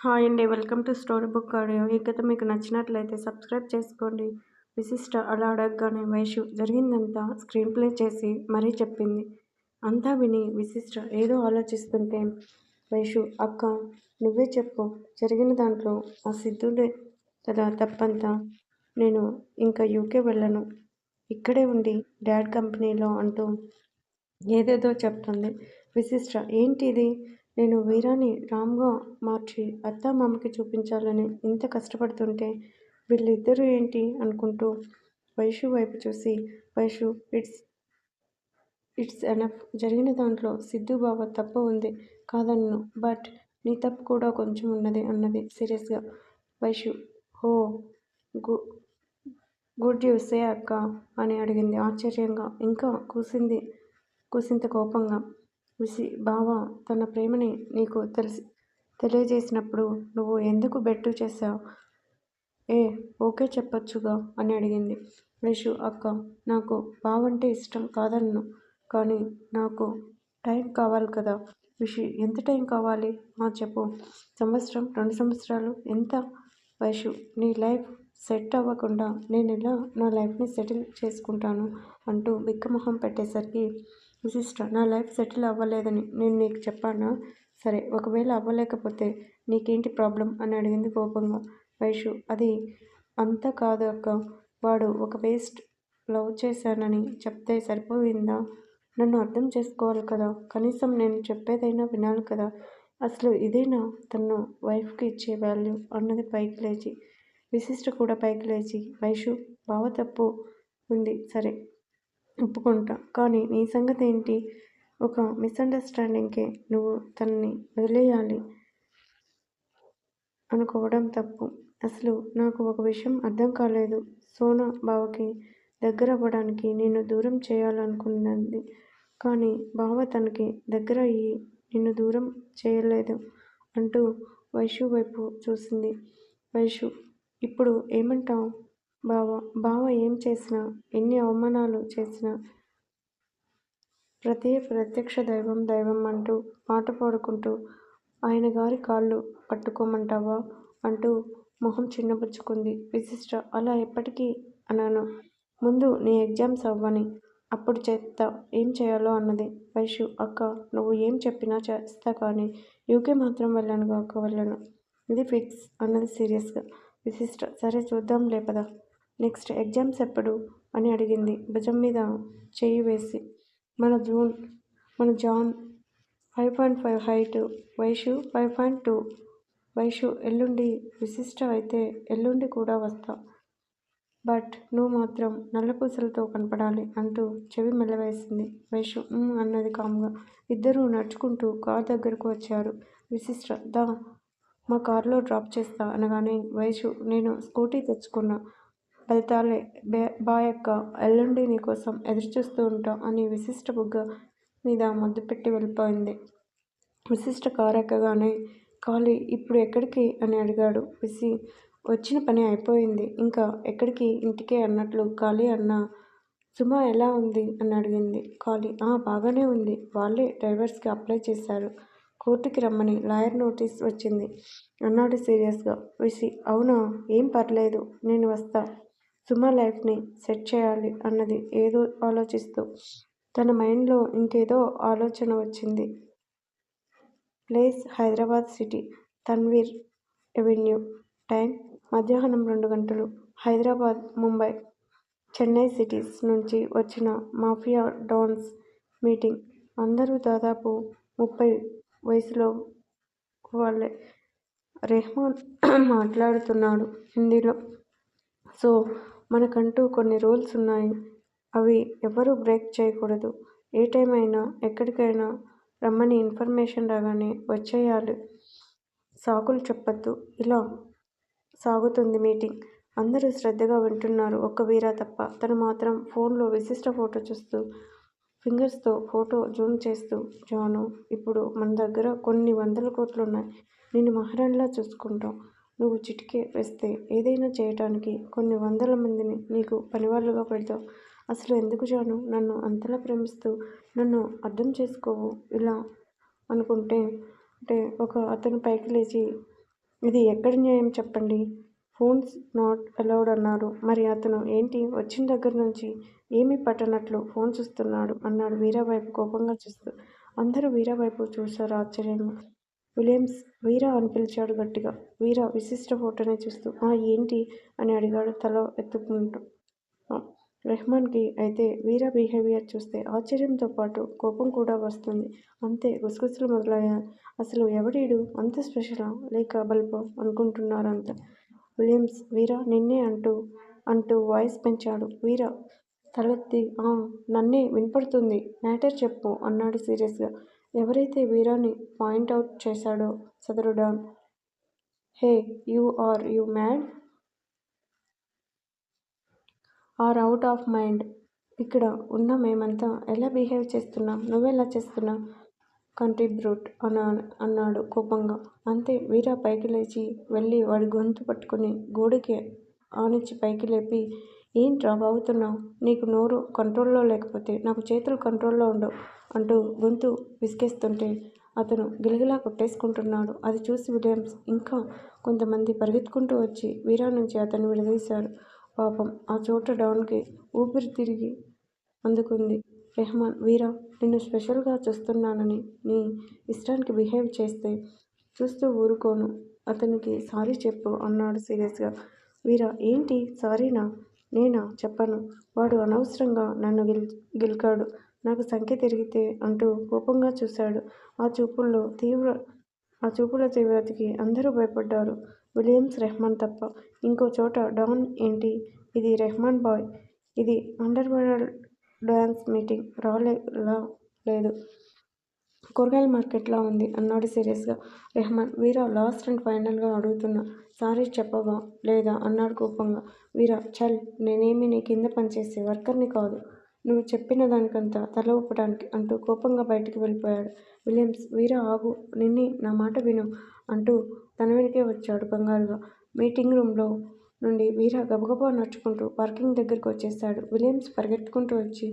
Hi అండి welcome to story book audio. ఈ కథ మీకు నచ్చినట్లయితే సబ్స్క్రైబ్ చేసుకోండి. విశిష్ట అలా అడగగానే వైషు. జరిగిందంతా స్క్రీన్ ప్లే చేసి మరీ చెప్పింది. అంతా విని విశిష్ట ఏదో ఆలోచిస్తుంటే వైషు అక్క నువ్వే చెప్పు. జరిగిన దాంట్లో ఆ సిద్ధుడే కదా తప్పంతా. నేను ఇంకా యూకే వెళ్ళను. ఇక్కడే ఉండి డాడ్ కంపెనీలో అంటూ ఏదేదో చెప్తుంది. విశిష్ట ఏంటి ఇది నేను వీరాని రామ్గా మార్చి అత్తామామకి చూపించాలని ఇంత కష్టపడుతుంటే వీళ్ళిద్దరూ ఏంటి అనుకుంటూ వైషు వైపు చూసి వైషు ఇట్స్ ఇట్స్ ఎనఫ్. జరిగిన దాంట్లో సిద్ధు బావ తప్పు ఉంది కాదన్ను. బట్ నీ తప్పు కూడా కొంచెం ఉన్నది అన్నది సీరియస్గా. వైషు హో గు గుడ్ యూ సే అక్క అని అడిగింది ఆశ్చర్యంగా. ఇంకా కూసింది కూసింత కోపంగా. విసి బావ తన ప్రేమని నీకు తెలిసి తెలియజేసినప్పుడు నువ్వు ఎందుకు బెట్టు చేశావు? ఏ ఓకే చెప్పొచ్చుగా అని అడిగింది. విషు అక్క నాకు బావంటే ఇష్టం కాదన్ను కానీ నాకు టైం కావాలి కదా. విషి ఎంత టైం కావాలి? మా చెప్పు. సంవత్సరం రెండు సంవత్సరాలు ఎంత? వైషు నీ లైఫ్ సెట్ అవ్వకుండా నేను ఇలా నా లైఫ్ని సెటిల్ చేసుకుంటాను? అంటూ బిక్కమొహం పెట్టేసరికి విశిష్ట. నా లైఫ్ సెటిల్ అవ్వలేదని నేను నీకు చెప్పానా? సరే ఒకవేళ అవ్వలేకపోతే నీకేంటి ప్రాబ్లం? అని అడిగింది కోపంగా. వైషు అది అంతా కాదు అక్క. వాడు ఒక వేస్ట్ లవ్ చేశానని చెప్తే సరిపోయిందా? నన్ను అర్థం చేసుకోవాలి కదా. కనీసం నేను చెప్పేదైనా వినాలి కదా. అసలు ఇదేనా? తను వైఫ్కి ఇచ్చే వాల్యూ అన్నది పైకి లేచి. విశిష్ట కూడా పైకి లేచి. వైషు బావ తప్పు ఉంది. సరే ఒప్పుకుంటా. కానీ నీ సంగతి ఏంటి ఒక మిస్అండర్స్టాండింగ్కే నువ్వు తనని వదిలేయాలి అనుకోవడం తప్పు. అసలు నాకు ఒక విషయం అర్థం కాలేదు. సోనా బావకి దగ్గర అవ్వడానికి నేను దూరం చేయాలనుకున్నది కానీ బావ తనకి దగ్గర అయ్యి నిన్ను దూరం చేయలేదు అంటూ వైషు వైపు చూసింది. వైషు ఇప్పుడు ఏమంటావు? బావ బావ ఏం చేసినా ఎన్ని అవమానాలు చేసినా ప్రతి ప్రత్యక్ష దైవం దైవం అంటూ పాట పాడుకుంటూ ఆయన గారి కాళ్ళు పట్టుకోమంటావా అంటూ మొహం చిన్నబుచ్చుకుంది విశిష్ట అలా ఎప్పటికీ అన్నాను ముందు నీ ఎగ్జామ్స్ అవ్వని అప్పుడు చేస్తా ఏం చేయాలో అన్నది. వైషు అక్క నువ్వు ఏం చెప్పినా చేస్తా కానీ యూకే మాత్రం వెళ్ళాను కాక వెళ్ళాను. ఇది ఫిక్స్ అన్నది సీరియస్గా. విశిష్ట సరే చూద్దాం లేపదా నెక్స్ట్ ఎగ్జామ్స్ ఎప్పుడు? అని అడిగింది. భుజం మీద చెయ్యి వేసి. మన జూన్ మన John five point five height Vaishu five point two. Vaishu ఎల్లుండి విశిష్ట అయితే ఎల్లుండి కూడా వస్తా. బట్ నువ్వు మాత్రం నల్లపూసలతో కనపడాలి అంటూ చెవి మెల్లవేసింది. వైషు అన్నది కామ్గా. ఇద్దరూ నడుచుకుంటూ కార్ దగ్గరకు వచ్చారు. విశిష్ట దా మా కారులో డ్రాప్ చేస్తా అనగానే వైషు నేను స్కూటీ తెచ్చుకున్నా. ఫలితాలే బే బాయక్క ఎల్లుండి నీకోసం ఎదురుచూస్తూ ఉంటా అని విశిష్ట బుగ్గ మీద ముద్దు పెట్టి వెళ్ళిపోయింది. విశిష్ట కారు ఎక్కగానే ఖాళీ ఇప్పుడు ఎక్కడికి? అని అడిగాడు. విసి వచ్చిన పని అయిపోయింది. ఇంకా ఎక్కడికి? ఇంటికే అన్నట్లు ఖాళీ అన్న సుమ ఎలా ఉంది? అని అడిగింది. ఖాళీ బాగానే ఉంది. వాళ్ళే డ్రైవర్స్కి అప్లై చేశారు. కోర్టుకి రమ్మని లాయర్ నోటీస్ వచ్చింది. అన్నాడు సీరియస్గా. విసి అవునా? ఏం పర్లేదు. నేను వస్తా. సుమ లైఫ్ని సెట్ చేయాలి అన్నది ఏదో ఆలోచిస్తూ తన మైండ్లో ఇంకేదో ఆలోచన వచ్చింది. Place Hyderabad city Tanveer avenue time మధ్యాహ్నం రెండు గంటలు హైదరాబాద్ ముంబై చెన్నై సిటీస్ నుంచి వచ్చిన మాఫియా డాన్స్ మీటింగ్. అందరూ దాదాపు ముప్పై వయసులో వాళ్ళే. రెహమాన్ మాట్లాడుతున్నాడు హిందీలో. సో మనకంటూ కొన్ని రూల్స్ ఉన్నాయి. అవి ఎవరూ బ్రేక్ చేయకూడదు. ఏ టైం అయినా ఎక్కడికైనా రమ్మని ఇన్ఫర్మేషన్ రాగానే వచ్చేయాలి. సాకులు చెప్పద్దు. ఇలా సాగుతుంది మీటింగ్. అందరూ శ్రద్ధగా వింటున్నారు. ఒక్క వీరా తప్ప. తను మాత్రం ఫోన్లో విశిష్ట ఫోటో చూస్తూ ఫింగర్స్తో ఫోటో జూమ్ చేస్తూ జాను ఇప్పుడు మన దగ్గర కొన్ని వందల కోట్లు ఉన్నాయి నేను మహారాణిలా చూసుకుంటాం. నువ్వు చిటికే వేస్తే ఏదైనా చేయటానికి కొన్ని వందల మందిని నీకు పనివాళ్ళుగా పెడతావు. అసలు ఎందుకు జాను? నన్ను అంతలా ప్రేమిస్తూ నన్ను అర్థం చేసుకోవు ఇలా అనుకుంటే అంటే ఒక అతను పైకి లేచి ఇది ఎక్కడ న్యాయం చెప్పండి? ఫోన్స్ నాట్ అలౌడ్ అన్నారు మరి అతను ఏంటి? వచ్చిన దగ్గర నుంచి ఏమీ పట్టనట్లు ఫోన్ చూస్తున్నాడు అన్నాడు వీరా వైపు కోపంగా చూస్తూ. అందరూ వీరా వైపు చూశారు ఆశ్చర్యంగా. విలియమ్స్ వీరా అని పిలిచాడు గట్టిగా. వీరా విశిష్ట ఫోటోని చూస్తూ ఆ ఏంటి? అని అడిగాడు తల ఎత్తుకుంటూ. రెహమాన్కి అయితే వీరా బిహేవియర్ చూస్తే ఆశ్చర్యంతో పాటు కోపం కూడా వస్తుంది. అంతే గుసగుసలు మొదలయ్యా. అసలు ఎవడీడు? అంత స్పెషలా? లేక బల్బో? అనుకుంటున్నారంతా విలియమ్స్ వీరా నిన్నే అంటూ అంటూ వాయిస్ పెంచాడు. వీరా తలెత్తి నన్నే వినపడుతుంది. మ్యాటర్ చెప్పు అన్నాడు సీరియస్గా. ఎవరైతే వీరాని పాయింట్అవుట్ చేశాడో సదరు don hey you are you mad? Are out of mind. ఇక్కడ ఉన్న మేమంతా ఎలా బిహేవ్ చేస్తున్నాం? నువ్వెలా చేస్తున్నావు? కంట్రీ బ్రూట్ అన్నా అన్నాడు కోపంగా. అంతే వీరా పైకి లేచి వెళ్ళి వాడి గొంతు పట్టుకుని గోడకి ఆనిచ్చి పైకి లేపి ఏంట్రా బాగుతున్నావు నీకు నోరు కంట్రోల్లో లేకపోతే నాకు చేతులు కంట్రోల్లో ఉండవు. అంటూ గొంతు విసిగేస్తుంటే అతను గిలగిలా కొట్టేసుకుంటున్నాడు. అది చూసి విలియమ్స్ ఇంకా కొంతమంది పరిగెత్తుకుంటూ వచ్చి వీరా నుంచి అతన్ని విడదీశారు. పాపం ఆ చోట డౌన్కి ఊపిరి తిరిగి అందుకుంది. రెహమాన్ వీరా నిన్ను స్పెషల్గా చూస్తున్నానని నీ ఇష్టానికి బిహేవ్ చేస్తే చూస్తూ ఊరుకోను. అతనికి సారీ చెప్పు అన్నాడు సీరియస్గా. వీరా ఏంటి? సారీనా? నేనా? చెప్పను. వాడు అనవసరంగా నన్ను గిల్ గిల్కాడు. నాకు సంఖ్య తిరిగితే అంటూ కోపంగా చూశాడు. ఆ చూపుల్లో తీవ్ర ఆ చూపుల తీవ్రతకి అందరూ భయపడ్డారు. విలియమ్స్ రెహమాన్ తప్ప ఇంకో చోట డాన్ ఏంటి? ఇది రెహమాన్ బాయ్. ఇది అండర్ వరల్డ్ డ్యాన్స్ మీటింగ్ రాలేలా? లేదు. కూరగాయల మార్కెట్లా ఉంది అన్నాడు సీరియస్గా రెహమాన్. వీరా లాస్ట్ అండ్ ఫైనల్గా అడుగుతున్నా సారీ చెప్పవా లేదా? అన్నాడు కోపంగా. వీరా చల్ నేనేమి నీ కింద పనిచేసే వర్కర్ని కాదు. నువ్వు చెప్పిన దానికంతా తల ఊపడానికి అంటూ కోపంగా బయటికి వెళ్ళిపోయాడు. విలియమ్స్ వీరా ఆగు. నిన్నే నా మాట విను అంటూ తన వెనకే వచ్చాడు కంగారుగా మీటింగ్ రూమ్లో నుండి వీర గబగబా నడుచుకుంటూ పార్కింగ్ దగ్గరకు వచ్చేశాడు. విలియమ్స్ పరిగెత్తుకుంటూ వచ్చి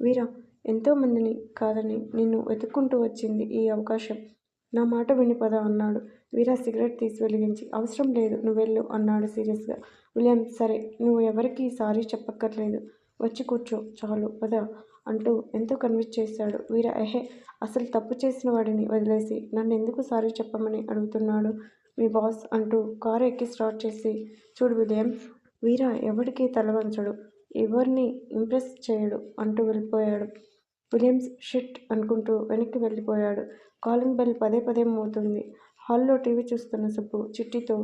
వీర ఎంతోమందిని కాదని నిన్ను వెతుక్కుంటూ వచ్చింది ఈ అవకాశం. నా మాట విని పద అన్నాడు. వీరా సిగరెట్ తీసి వెలిగించి అవసరం లేదు నువ్వు వెళ్ళు అన్నాడు సీరియస్గా. విలియం సరే నువ్వు ఎవరికీ సారీ చెప్పక్కర్లేదు. వచ్చి కూర్చో చాలు పద అంటూ ఎంతో కన్విన్స్ చేశాడు. వీర ఎహే అసలు తప్పు చేసిన వాడిని వదిలేసి నన్ను ఎందుకు సారీ చెప్పమని అడుగుతున్నాడు? మీ బాస్ అంటూ కారు ఎక్కి స్టార్ట్ చేసి చూడు విలియమ్స్ వీర ఎవడికి తలవంచడు ఎవరిని ఇంప్రెస్ చేయడు అంటూ వెళ్ళిపోయాడు. విలియమ్స్ షిట్ అనుకుంటూ వెనక్కి వెళ్ళిపోయాడు. కాలింగ్ బెల్ పదే పదే మోతుంది. హాల్లో టీవీ చూస్తున్న సుబ్బు చిట్టితో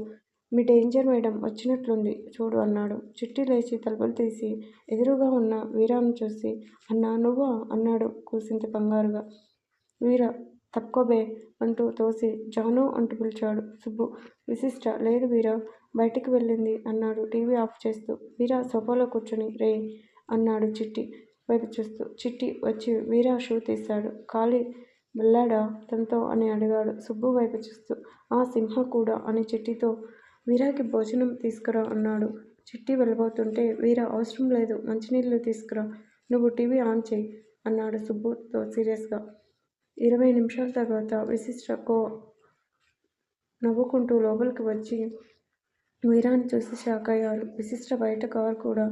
మీ డేంజర్ మేడం వచ్చినట్లుంది. చూడు అన్నాడు. చిట్టి లేచి తలుపులు తీసి ఎదురుగా ఉన్న వీరాను చూసి అన్నా నువ్వా? అన్నాడు కూసింత కంగారుగా. వీర తప్పుకోబే అంటూ తోసి జాను అంటూ పిలిచాడు. సుబ్బు విశిష్ట లేదు వీరా బయటికి వెళ్ళింది అన్నాడు టీవీ ఆఫ్ చేస్తూ. వీరా సోఫాలో కూర్చుని రే అన్నాడు చిట్టి వైపు చూస్తూ. చిట్టి వచ్చి వీరా షూ తీశాడు. ఖాళీ వెళ్ళాడా తనతో అని అడిగాడు సుబ్బు వైపు చూస్తూ. ఆ సింహ కూడా అని చిట్టితో వీరాకి భోజనం తీసుకురా అన్నాడు. చిట్టి వెళ్ళబోతుంటే వీరా అవసరం లేదు. మంచినీళ్ళు తీసుకురా. నువ్వు టీవీ ఆన్ చేయి అన్నాడు సుబ్బుతో సీరియస్గా. ఇరవై నిమిషాల తర్వాత విశిష్ట కో నవ్వుకుంటూ లోపలికి వచ్చి వీరాన్ని చూసి షాక్ అయ్యారు. విశిష్ట బయట కారు కూడా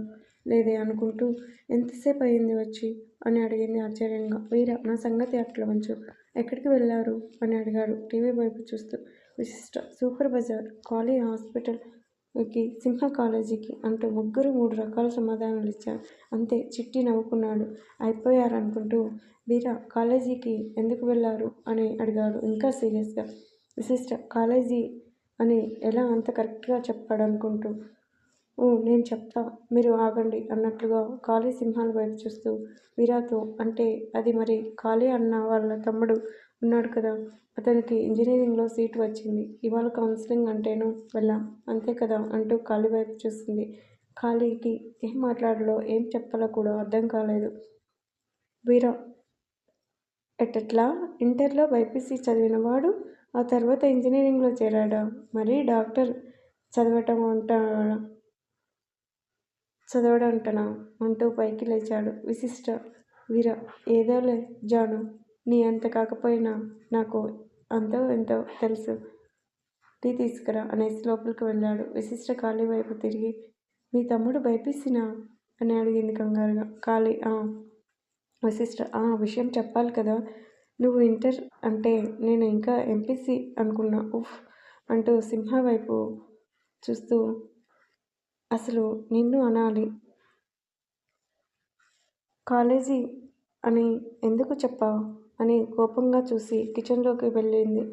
లేదే అనుకుంటూ ఎంతసేపు అయింది వచ్చి? అని అడిగింది ఆశ్చర్యంగా. వీర నా సంగతి అట్లా ఉంచు. ఎక్కడికి వెళ్ళారు? అని అడిగాడు టీవీ వైపు చూస్తూ. విశిష్ట సూపర్ బజార్ కాళీ హాస్పిటల్కి సింహ కాలేజీకి అంటూ ముగ్గురు మూడు రకాల సమాధానాలు ఇచ్చారు. అంతే చిట్టి నవ్వుకున్నాడు. అయిపోయారనుకుంటూ వీరా కాలేజీకి ఎందుకు వెళ్ళారు? అని అడిగాడు ఇంకా సీరియస్గా విశిష్ట కాలేజీ అని ఎలా అంత కరెక్ట్గా చెప్పాడు అనుకుంటూ ఓ నేను చెప్తా మీరు ఆగండి అన్నట్లుగా కాళీ సింహాల వైపు చూస్తూ వీరాతో అంటే అది మరి కాళీ అన్న వాళ్ళ తమ్ముడు ఉన్నాడు కదా. అతనికి ఇంజనీరింగ్లో సీటు వచ్చింది. ఇవాళ కౌన్సిలింగ్ అంటేను వెళ్ళాం. అంతే కదా అంటూ ఖాళీ వైపు చూస్తుంది ఖాళీకి ఏం మాట్లాడాలో ఏం చెప్పాలో కూడా అర్థం కాలేదు. వీరా ఎట్టట్లా? ఇంటర్లో బైపీసీ చదివినవాడు ఆ తర్వాత ఇంజనీరింగ్లో చేరాడా? మరీ డాక్టర్ చదవటం అంటాడా చదవడంటనా? అంటూ పైకి లేచాడు. విశిష్ట వీర ఏదోలే జాను. నీ అంత కాకపోయినా నాకు అంతో ఎంతో తెలుసు. టీ తీసుకురా అనేసి లోపలికి వెళ్ళాడు. విశిష్ట ఖాళీ వైపు తిరిగి మీ తమ్ముడు బైపీసీనా అని అడిగింది కంగారుగా. కాళీ విశిష్ట ఆ విషయం చెప్పాలి కదా. నువ్వు ఇంటర్ అంటే నేను ఇంకా ఎంపీసీ అనుకున్నా. ఉఫ్ అంటూ సింహ వైపు చూస్తూ అసలు నిన్ను అనాలి. కాలేజీ అని ఎందుకు చెప్పావు? అని కోపంగా చూసి కిచెన్లోకి వెళ్ళింది.